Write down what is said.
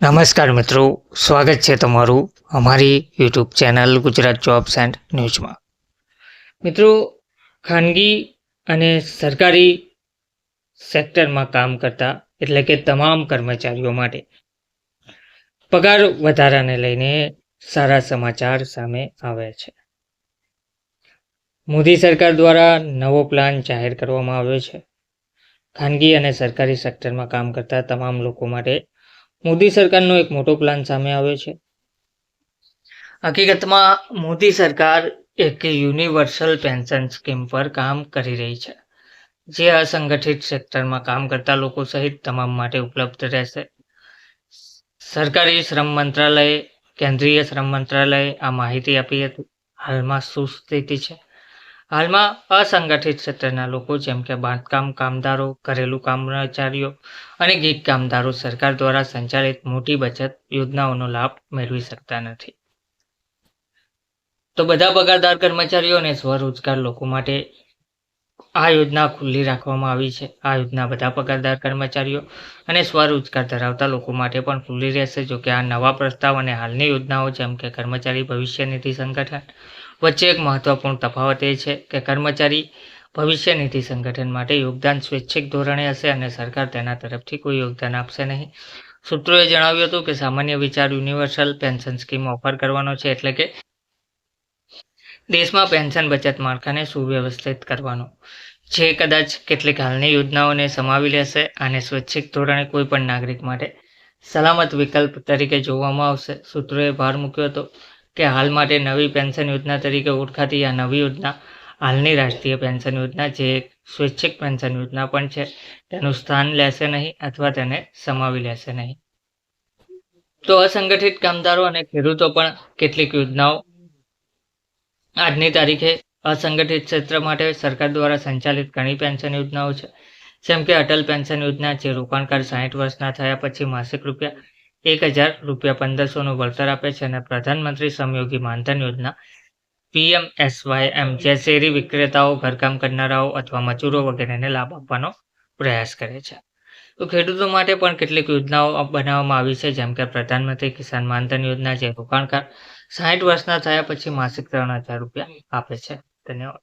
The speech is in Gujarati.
નમસ્કાર મિત્રો, સ્વાગત છે તમારું અમારી YouTube channel Gujarat jobs and ન્યૂઝમાં મિત્રો, ખાનગી અને સરકારી સેક્ટરમાં કામ કરતા, એટલે કે તમામ કર્મચારીઓ માટે, પગાર વધારાને લઈને સારા સમાચાર સામે આવ્યા છે. મોદી સરકાર દ્વારા નવો પ્લાન જાહેર કરવામાં આવ્યો છે. ખાનગી અને સરકારી સેક્ટરમાં કામ કરતા તમામ લોકો માટે મોદી સરકારનો એક મોટો પ્લાન સામે આવ્યો છે. હકીકતમાં, મોદી સરકાર એક યુનિવર્સલ પેન્શન સ્કીમ પર કામ કરી રહી છે. જે અસંગઠિત સેક્ટરમાં કામ કરતા લોકો સહિત તમામ માટે ઉપલબ્ધ રહેશે. સરકારી શ્રમ મંત્રાલયે, કેન્દ્રીય શ્રમ મંત્રાલયે આ માહિતી આપી હતી. હાલમાં શું સ્થિતિ છે? હાલમાં અસંગઠિત ક્ષેત્રના લોકો જેમ કે બાંધકામ કામદારો, ઘરેલું કર્મચારીઓ અને ગીત કામદારો સરકાર દ્વારા સંચાલિત મોટી બચત યોજનાઓનો લાભ મેળવી શકતા નથી. તો બધા પગારદાર કર્મચારીઓ અને સ્વરોજગાર લોકો માટે આ યોજના ખુલ્લી રાખવામાં આવી છે. આ યોજના બધા પગારદાર કર્મચારીઓ અને સ્વરોજગાર ધરાવતા લોકો માટે પણ ખુલ્લી રહેશે, જો કે આ નવા પ્રસ્તાવ અને હાલની યોજનાઓ, જેમ કે કર્મચારી ભવિષ્ય નિધિ સંગઠન, વચ્ચે એક મહત્વપૂર્ણ તફાવત એ છે કે કર્મચારી ભવિષ્ય નિધિ સંગઠન માટે યોગદાન સ્વૈચ્છિક ધોરણે હશે અને સરકાર તેના તરફથી કોઈ યોગદાન આપશે નહીં. સૂત્રોએ જણાવ્યું હતું કે સામાન્ય વિચાર યુનિવર્સલ પેન્શન સ્કીમ ઓફર કરવાનો છે, એટલે કે દેશમાં પેન્શન બચત માળખાને સુવ્યવસ્થિત કરવાનો. જે કદાચ કેટલીક હાલની યોજનાઓને સમાવી લેશે અને સ્વૈચ્છિક ધોરણે કોઈ પણ નાગરિક માટે સલામત વિકલ્પ તરીકે જોવામાં આવશે. સૂત્રોએ ભાર મૂક્યો હતો કે હાલ માટે નવી પેન્શન યોજના તરીકે ઓળખાતી આ નવી યોજના હાલની રાષ્ટ્રીય પેન્શન યોજના, જે એક સ્વૈચ્છિક પેન્શન યોજના પણ છે, તેનું સ્થાન લેશે નહીં અથવા તેને સમાવી લેશે નહીં. તો અસંગઠિત કામદારો અને ખેડૂતો પણ કેટલીક યોજનાઓ આજની તારીખે અસંગઠિત ક્ષેત્ર માટે સરકાર દ્વારા સંચાલિત ઘણી પેન્શન યોજનાઓ છે. જેમ કે અટલ પેન્શન યોજના, જે રોકાણકાર સાહીઠ વર્ષના થયા પછી માસિક રૂપિયા એક હજાર, રૂપિયા પંદરસોનું વળતર આપે છે અને પ્રધાનમંત્રી સમયોગી માનધન યોજના પીએમ એસવાય એમ જે શેરી વિક્રેતાઓ, ઘરકામ કરનારાઓ અથવા મજૂરો વગેરેને લાભ આપવાનો પ્રયાસ કરે છે. તો ખેડૂતો માટે પણ કેટલીક યોજનાઓ બનાવવામાં આવી છે, જેમ કે પ્રધાનમંત્રી કિસાન માનધન યોજના, જે રોકાણકાર સાઠ વર્ષના થયા પછી માસિક ત્રણ હજાર રૂપિયા આપે છે. ધન્યવાદ.